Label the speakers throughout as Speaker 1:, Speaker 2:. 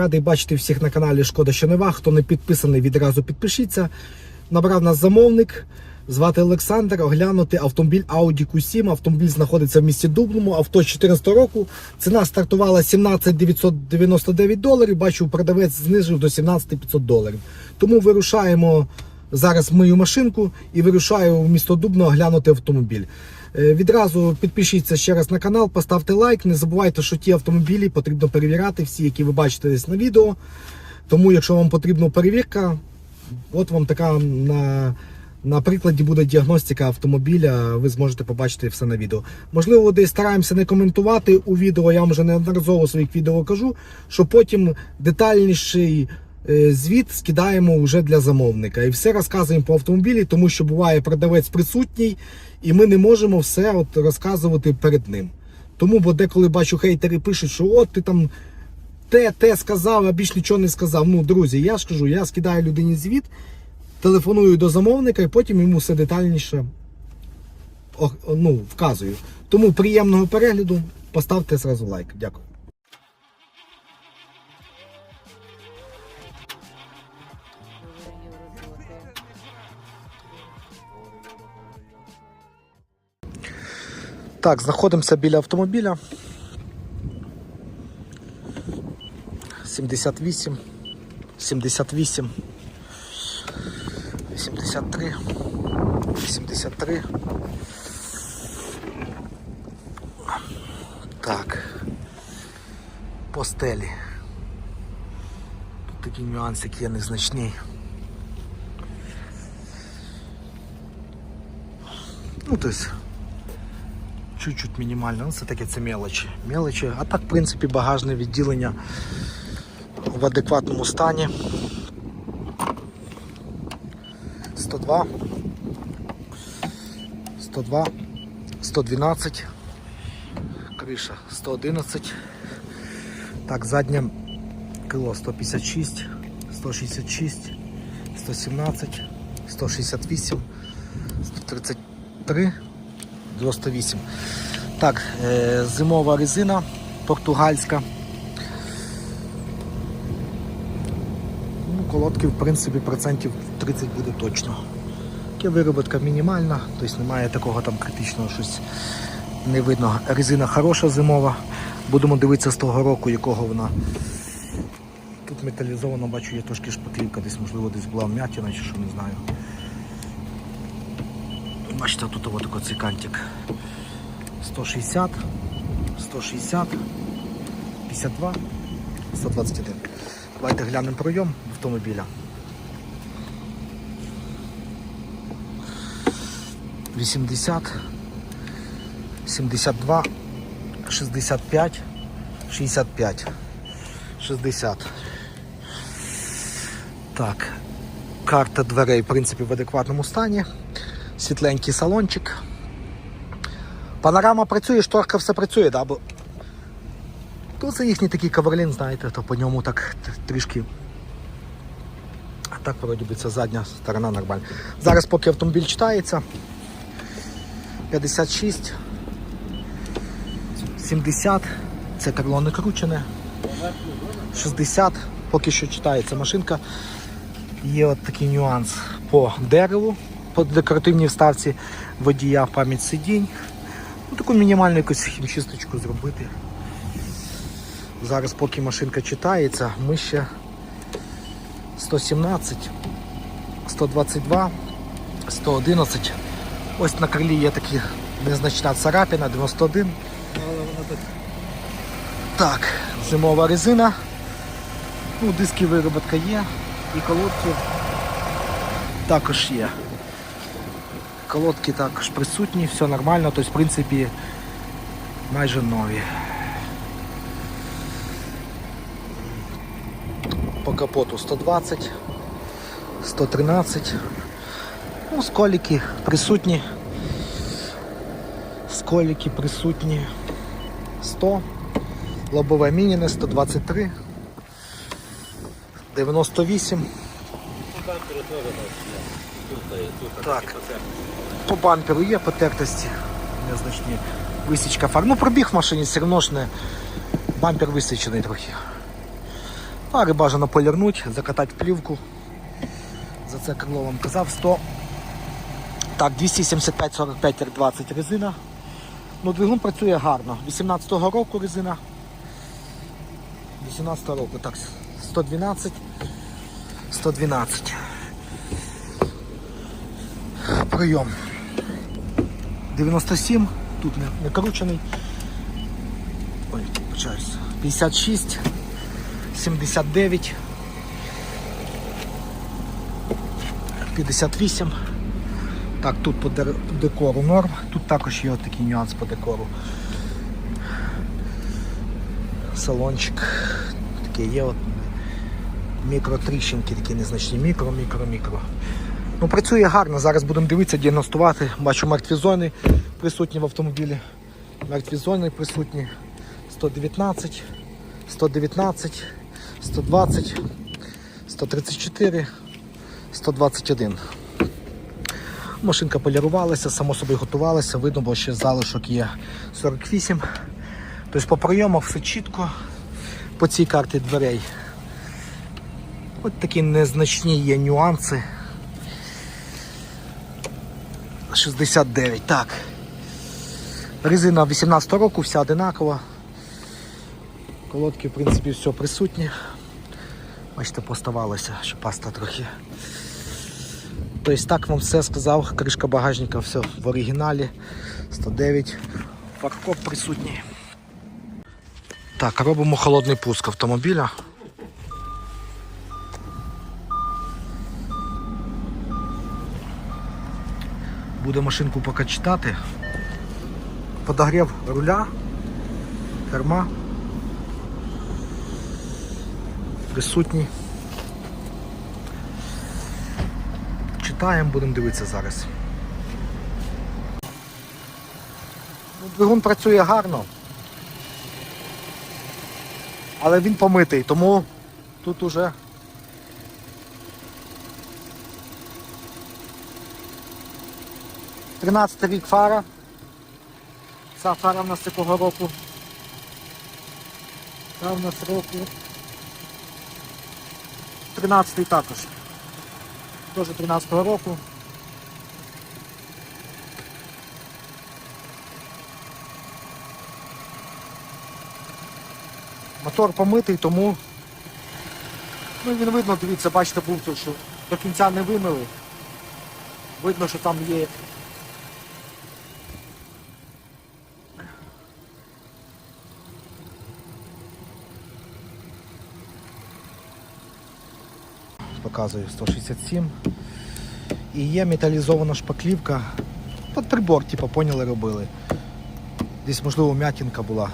Speaker 1: Радий бачити всіх на каналі Шкода що нова. Хто не підписаний, відразу підпишіться. Набрав нас замовник. Звати Олександр. Оглянути автомобіль Audi Q7. Автомобіль знаходиться в місті Дублому. Авто 14 року. Ціна стартувала 17 999 доларів. Бачу, продавець знижив до 17 500 доларів. Тому вирушаємо зараз мию машинку і вирушаю в місто Дубно оглянути автомобіль. Е, Відразу підпишіться ще раз на канал, поставте лайк. Не забувайте, що ті автомобілі потрібно перевіряти, всі, які ви бачите десь на відео. Тому, якщо вам потрібна перевірка, от вам така на, на прикладі буде діагностика автомобіля. Ви зможете побачити все на відео. Можливо, десь стараємося не коментувати у відео. Я вам вже неодноразово своїх відео кажу, що потім детальніший звіт скидаємо вже для замовника. І все розказуємо по автомобілі, тому що буває продавець присутній, і ми не можемо все от розказувати перед ним. Тому, бо деколи бачу, хейтери пишуть, що от ти там те, те сказав, а більш нічого не сказав. Ну, друзі, я ж кажу, я скидаю людині звіт, телефоную до замовника і потім йому все детальніше ну, вказую. Тому приємного перегляду, поставте зразу лайк. Дякую. Так, знаходимося біля автомобіля. 78, 78, 83, 83. Так. По стелі. Тут такі нюансики є незначні. Ну, то есть, чуть-чуть мінімально. Ну, це таке це мелочі. Мелочі. А так, в принципі, багажне відділення в адекватному стані. 102, 102, 112, криша 111. Так, заднє крило 156, 166, 117, 168, 133, 98. Так, е, зимова резина португальська. Ну, колодки, в принципі, процентів 30 буде точно. Таке вироботка мінімальна, тобто немає такого там критичного щось не видно. Резина хороша зимова. Будемо дивитися з того року, якого вона. Тут металізовано, бачу, є трошки шпаклівка, десь, можливо, десь була вмятина чи що, не знаю. Бачите, тут ось такий цей. 160, 160, 52, 121. Давайте глянемо пройом автомобіля. 80, 72, 65, 65, 60. Так. Карта дверей, в принципі, в адекватному стані. Світленький салончик. Панорама працює, шторка все працює, да? бо Тут це їхній такий каверлін, знаєте, то по ньому так трішки. А так, вроді би, це задня сторона нормальна. Зараз поки автомобіль читається. 56, 70, це крило не кручене. 60, поки що читається машинка. Є от такий нюанс по дереву, по декоративній вставці водія, пам'ять сидінь. Ну, таку мінімальну якусь хімчисточку зробити. Зараз, поки машинка читається, ми ще 117, 122, 111. Ось на крилі є такі незначна царапина, 91. Так, зимова резина. Ну, диски вироботка є. І колодки також є. Колодки також присутні, все нормально, тобто, в принципі, майже нові. По капоту 120, 113. Ну, сколіки присутні. Сколіки присутні 100. Лобове мініне 123. 98. Так. По бамперу є потертості незначні. Висічка фар. Ну пробіг в машині все одно ж не. Бампер висічений трохи. Пари бажано полірнуть, закатати плівку. За це крило вам казав 100. Так, 275-45 R20 резина. Ну, двигун працює гарно. 18-го року резина. 18-го року, так, 112. 112. Прийом. 97, тут не, не кручений. Ой, почаюсь. 56, 79, 58. Так, тут по декору норм. Тут також є такий нюанс по декору. Салончик. Таке є от мікротріщинки, такі незначні. Мікро, мікро, мікро. Ну, працює гарно. Зараз будемо дивитися, діагностувати. Бачу мертві зони присутні в автомобілі. Мертві зони присутні. 119, 119, 120, 134, 121. Машинка полірувалася, само собою готувалася, видно, бо ще залишок є 48. Тобто по прийомах все чітко по цій карті дверей. От такі незначні є нюанси. 69. Так. Резина 18 року, вся одинакова. Колодки, в принципі, все присутнє. Бачите, поставалося, що паста трохи. Тобто так вам все сказав, кришка багажника, все в оригіналі. 109. Фаркоп присутній. Так, робимо холодний пуск автомобіля. Буде машинку поки читати. Подогрів руля, керма. Присутній. Читаємо, будемо дивитися зараз. Ну, Двигун працює гарно. Але він помитий, тому тут уже Тринадцятий рік фара. Ця фара в нас якого року. Ця в нас року. 13 також. Теж 13-го року. Мотор помитий, тому ну, він видно, дивіться, бачите, був тут, що до кінця не вимили. Видно, що там є показую 167. І є металізована шпаклівка. Під прибор, типу, поняли, робили. Десь, можливо, м'ятінка була.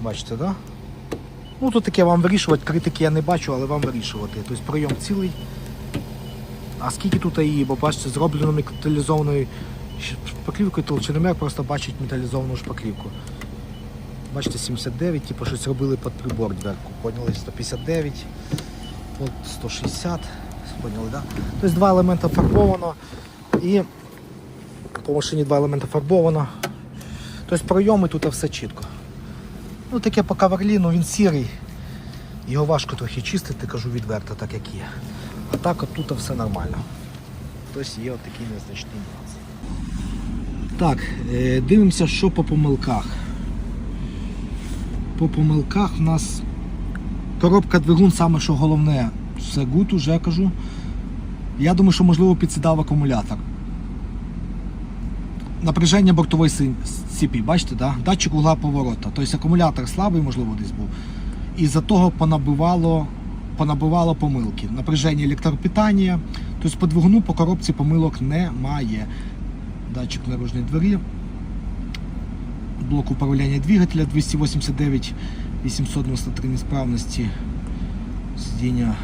Speaker 1: Бачите, да? Ну тут таке вам вирішувати, критики я не бачу, але вам вирішувати. Тобто прийом цілий. А скільки тут її, бо бачите, зроблено металізованою шпаклівкою, толщиномер просто бачить металізовану шпаклівку. Бачите, 79, типу щось робили під прибор дверку. Поняли, 159. От 160, поняли, да? Тобто два елемента фарбовано і по машині два елемента фарбовано. Тобто пройоми тут все чітко. Ну таке по каверліну, він сірий. Його важко трохи чистити, кажу відверто, так як є. А так от тут все нормально. Тобто є от такий незначний нюанс. Так, е, дивимося, що по помилках. По помилках в нас Коробка двигун саме що головне, все гуд уже кажу. Я думаю, що можливо підсідав акумулятор. Напряження бортової ціпі, бачите, да? датчик угла поворота. Тобто акумулятор слабий, можливо, десь був. І за того понабивало, понабивало помилки. Напряження електропитання. Тобто по двигуну по коробці помилок немає. Датчик наружної двері. Блок управління двигателя 289 893 несправності сидіння.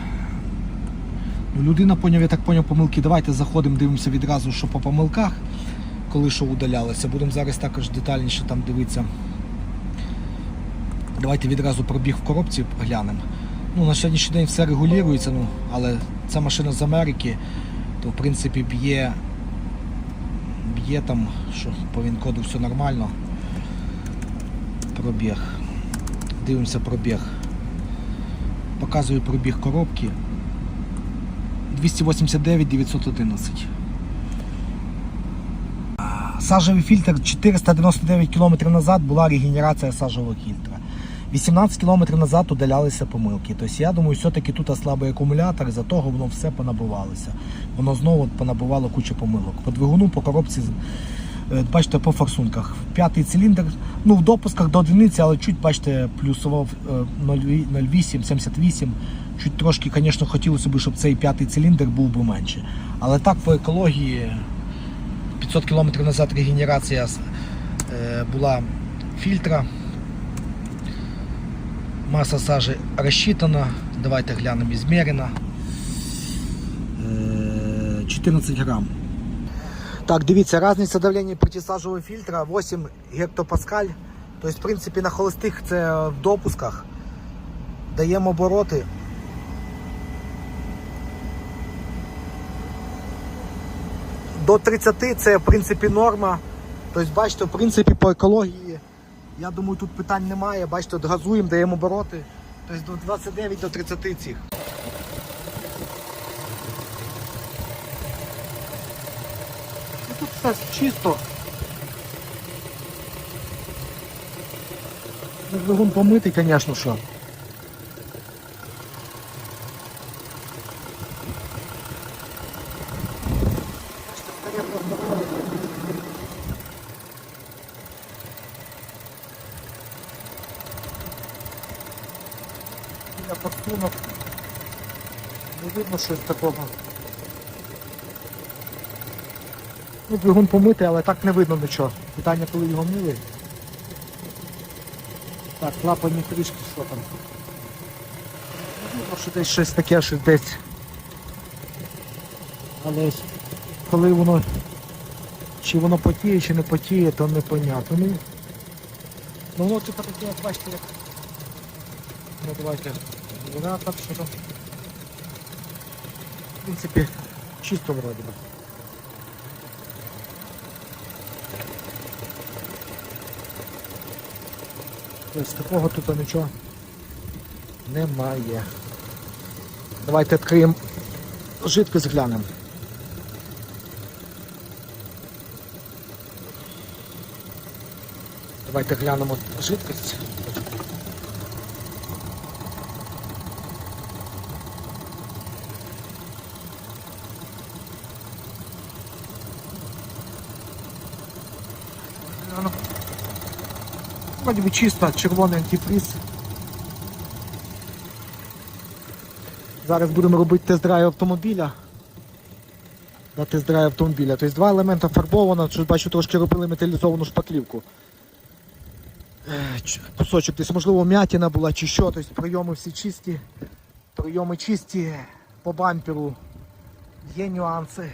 Speaker 1: Ну, людина поняв, я так поняв помилки. Давайте заходимо, дивимося відразу, що по помилках, коли що удалялося. Будемо зараз також детальніше там дивитися. Давайте відразу пробіг в коробці глянемо. Ну, на сьогоднішній день все регулюється, ну, але ця машина з Америки, то в принципі б'є б'є там, що по він-коду все нормально. Пробіг. Дивимося пробіг. Показую пробіг коробки. 289 911. Сажевий фільтр 499 км назад була регенерація сажевого фільтра. 18 км назад удалялися помилки. Тобто я думаю, все-таки тут слабий акумулятор, за того воно все понабивалося. Воно знову понабивало кучу помилок. По двигуну, по коробці, бачите, по форсунках. П'ятий циліндр, ну в допусках до одиниці, але чуть, бачите, плюсував е, 0,8, 78. Чуть трошки, звісно, хотілося б, щоб цей п'ятий циліндр був би менше. Але так по екології 500 км назад регенерація е, була фільтра. Маса сажі розчитана. Давайте глянемо ізмірена. Е, 14 грам. Так, дивіться, різниця давлення протисажового фільтра 8 гектопаскаль. Тобто, в принципі, на холостих це в допусках. Даємо обороти. До 30 це в принципі норма. Тобто, бачите, в принципі, по екології, я думаю, тут питань немає. Бачите, газуємо, даємо обороти. Тобто до 29 до 30 цих. Тут все чисто. Двигун помитий, звісно, що. Біля форсунок. Не видно щось такого. Ну, двигун помитий, але так не видно нічого. Питання, коли його мили. Так, клапані трішки, що там. Ну, що десь щось таке, що десь. Але коли воно чи воно потіє, чи не потіє, то непонятно. Ну, ну воно типу таке, як бачите, як. Ну давайте. Генератор, що там. В принципі, чисто вроде би. Тобто такого тут нічого немає. Давайте відкриємо жидкость глянемо. Давайте глянемо жидкость. Гляну. Вроді би чисто, червоний антифриз. Зараз будемо робити тест-драйв автомобіля. На тест-драйв автомобіля. Тобто два елемента фарбовано, що бачу, трошки робили металізовану шпаклівку. Кусочок десь, можливо, м'ятіна була чи що, тобто прийоми всі чисті. Прийоми чисті по бамперу. Є нюанси.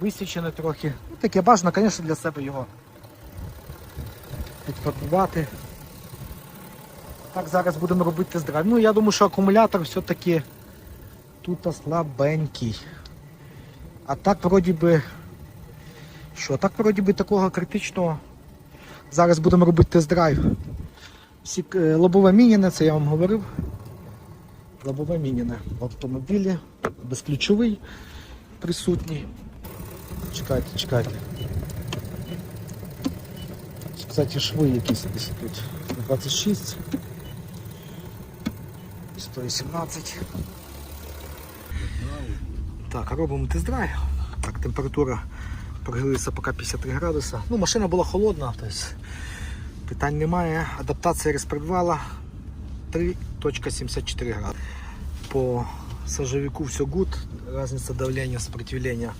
Speaker 1: Висічене трохи. Ну, таке бажано, звісно, для себе його підфарбувати. Так, зараз будемо робити тест-драйв. Ну, я думаю, що акумулятор все-таки тут слабенький. А так вроді би. Що, так вроді би такого критичного. Зараз будемо робити тест-драйв. Е, лобове мініне, це я вам говорив. Лобове мініне в автомобілі, безключовий присутній. Чекайте, чекайте. Кстати, шви якісь десь тут. 26. 118. Так, робимо тест-драйв. Так, температура прогрілася поки 53 градуса. Ну, машина була холодна, тобто питань немає. Адаптація розпредвала 3.74 градуса. По сажовику все good. Разниця давлення, сопротивлення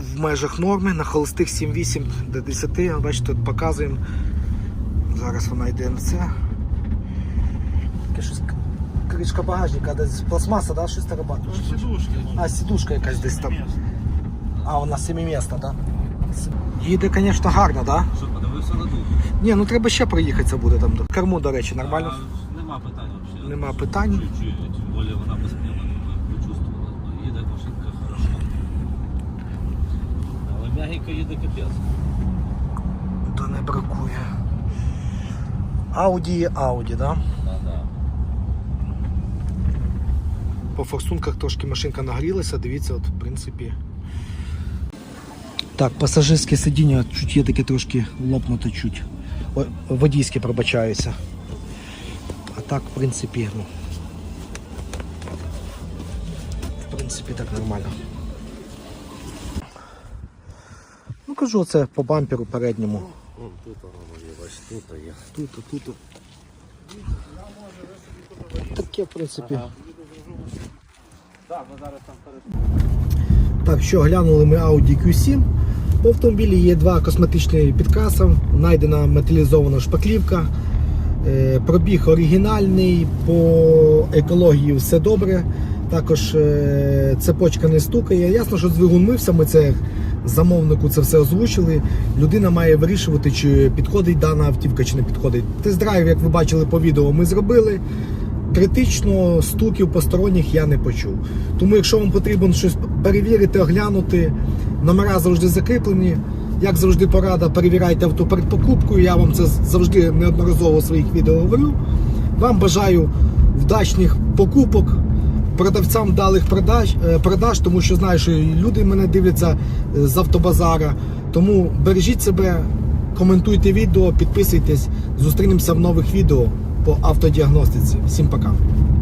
Speaker 1: в межах норми, на холостих 7-8 до 10. Бачите, тут показуємо. Зараз вона йде на це. Таке щось кришка багажника, десь пластмаса, да? щось тарабатує.
Speaker 2: Сидушки.
Speaker 1: А, сідушка якась десь там. А, вона семимісна, так? Да? Їде, звісно, гарно, так? Да?
Speaker 2: Подивився на дух?
Speaker 1: Ні, ну треба ще проїхатися буде там. Корму, до речі, нормально.
Speaker 2: Нема питань взагалі.
Speaker 1: Нема питань.
Speaker 2: Чуть-чуть, тим більше вона без пневматики почувствувала. Ну, Їде машинка хорошо. Але м'ягенько їде капець.
Speaker 1: То не бракує. Ауді є Ауді, да?
Speaker 2: Да,
Speaker 1: по форсунках трошки машинка нагрілася. Дивіться, от в принципі. Так, пасажирське сидіння чуть є таке трошки лопнуте чуть. О, водійське пробачаюся. А так, в принципі, ну. В принципі, так нормально. Ну кажу, це по бамперу передньому.
Speaker 2: Вон тут воно є, бач, тут є.
Speaker 1: Тут, тут. Таке, в принципі.
Speaker 2: Так,
Speaker 1: що глянули ми Audi Q7. По автомобілі є два косметичні підкраси, знайдена металізована шпаклівка. Е, Пробіг оригінальний, по екології все добре. Також е, цепочка не стукає. Ясно, що двигун мився, ми це замовнику це все озвучили. Людина має вирішувати, чи підходить дана автівка, чи не підходить. Тест-драйв, як ви бачили по відео, ми зробили. Критично стуків посторонніх я не почув. Тому, якщо вам потрібно щось перевірити, оглянути, номера завжди закріплені. Як завжди, порада, перевіряйте авто перед покупкою. Я вам це завжди неодноразово у своїх відео говорю. Вам бажаю вдачних покупок, продавцям далих продаж, е, продаж, тому що знаю, що люди мене дивляться е, з автобазара. Тому бережіть себе, коментуйте відео, підписуйтесь. Зустрінемося в нових відео по автодіагностиці. Всім пока.